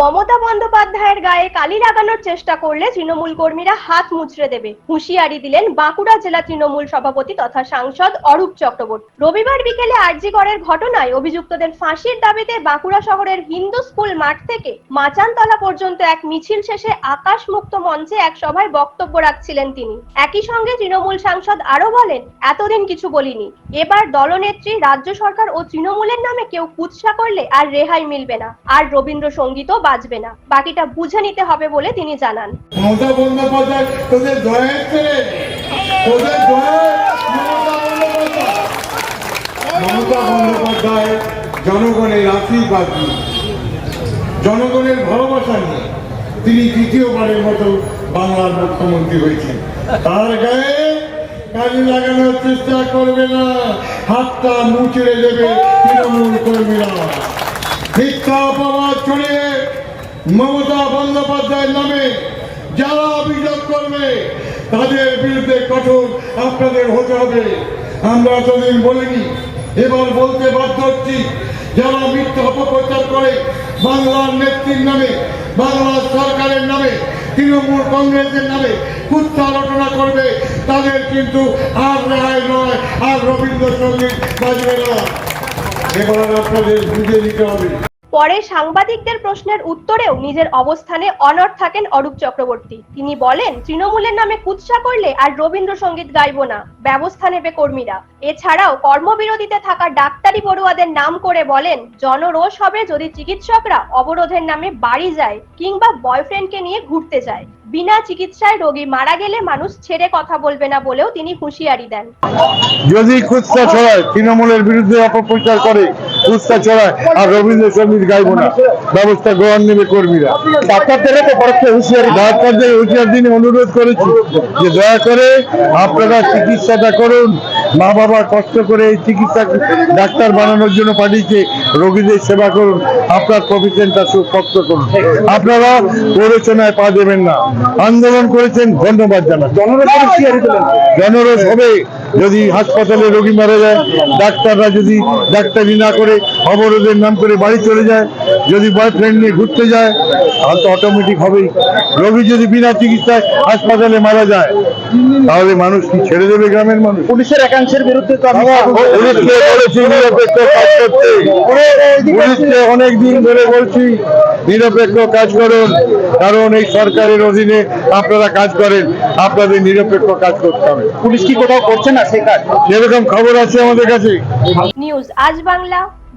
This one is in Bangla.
মমতা বন্দ্যোপাধ্যায়ের গায়ে কালি লাগানোর চেষ্টা করলে তৃণমূল কর্মীরা হাত মুচড়ে দেবে। হুঁশিয়ারি দিলেন বাঁকুড়া জেলা তৃণমূল সভাপতি তথা সাংসদ অরূপ চক্রবর্তী। রবিবার বিকেলে আরজিকরের ঘটনায় অভিযুক্তদের ফাঁসির দাবিতে বাঁকুড়া শহরের হিন্দু স্কুল মাঠ থেকে মাচানতলা পর্যন্ত এক মিছিল শেষে আকাশ মুক্ত মঞ্চে এক সভায় বক্তব্য রাখছিলেন তিনি। একই সঙ্গে তৃণমূল সাংসদ আরও বলেন, এতদিন কিছু বলিনি। এবার দলনেত্রী, রাজ্য সরকার ও তৃণমূলের নামে কেউ কুৎসা করলে আর রেহাই মিলবে না। আর রবীন্দ্রসঙ্গীতও বাজবে না। বাকিটা বুঝে নিতে হবে বলে তিনি জানান। জনগণের আশীর্বাদ জনগণের ভালোবাসা নিয়ে তিনি দ্বিতীয়বারের মতো বাংলার মুখ্যমন্ত্রী হয়েছেন। তার গায়ে কাজে লাগানোর চেষ্টা করবে না, হাতটা মুচড়ে দেবে তৃণমূল কর্মীরা। মিথ্যা অপবাদ ছড়িয়ে মমতা বন্দ্যোপাধ্যায়ের নামে যারা অভিযোগ করবে, তাদের বিরুদ্ধে কঠোর আপনাদের হতে হবে। আমরা এতদিন বলিনি, এবার বলতে বাধ্য হচ্ছি, যারা মিথ্যা অপপ্রচার করে বাংলার নেত্রীর নামে, বাংলার সরকারের নামে, তৃণমূল কংগ্রেসের নামে কুত্তা রটনা করবে, তাদের কিন্তু আর রেহাই নয়, আর রবীন্দ্রসঙ্গীত বাজবে না। এবার আপনাদের বুঝে নিতে হবে। পরে সাংবাদিকদের প্রশ্নের উত্তরেও নিজের অবস্থানে অনর থাকেন অরূপ চক্রবর্তী। তিনি বলেন, তৃণমূলের নামে কুৎসা করলে আর রবীন্দ্রসঙ্গীত গাইব না, ব্যবস্থা নেবে কর্মীরা। এছাড়াও কর্মবিরতিতে থাকা ডাক্তারি বড়ুয়াদের নাম করে বলেন, জনরোষ হবে যদি চিকিৎসকরা অবরোধের নামে বাড়ি যায় কিংবা বয়ফ্রেন্ডকে নিয়ে ঘুরতে যায়। বিনা চিকিৎসায় রোগী মারা গেলে মানুষ ছেড়ে কথা বলবে না বলেও তিনি হুঁশিয়ারি দেন। যদি খুচরা ছড়ায় তৃণমূলের বিরুদ্ধে অপপ্রচার করে খুচরা ছড়ায় আর রবীন্দ্রসঙ্গীত গাইব না ব্যবস্থা গ্রহণ নেবে কর্মীরা। ডাক্তারদের তো পরোক্ষে হুঁশিয়ারি। ডাক্তারদের হুঁশিয়ার দিনে অনুরোধ করেছি যে দয়া করে আপনারা চিকিৎসাটা করুন মা বাবা কষ্ট করে এই চিকিৎসা ডাক্তার বানানোর জন্য পাঠিয়েছে, রোগীদের সেবা করুন, আপনার প্রফেশনটা সুপক্ত করুন। আপনারা প্ররোচনায় পা দেবেন না। আন্দোলন করেছেন, ধন্যবাদ জানান জনরোষ হবে। যদি হাসপাতালে রোগী মারা যায়, ডাক্তাররা যদি ডাক্তারি না করে অবরোধের নাম করে বাড়ি চলে যায় যদি বয়ফ্রেন্ড নিয়ে ঘুরতে যায় তাহলে তো অটোমেটিক হবেই। রোগী যদি বিনা চিকিৎসায় হাসপাতালে মারা যায় তাহলে মানুষ কি ছেড়ে দেবে গ্রামের মানুষ? পুলিশের একাংশের বিরুদ্ধে তো পুলিশকে বলেছি নিরপেক্ষ কাজ করতে। পুলিশকে অনেক দিন ধরে বলছি নিরপেক্ষ কাজ করুন। কারণ এই সরকারের অধীনে আপনারা কাজ করেন আপনাদের নিরপেক্ষ কাজ করতে হবে। পুলিশ কি কোথাও করছে না সেই কাজ? যেরকম খবর আছে আমাদের কাছে। নিউজ আজ বাংলা।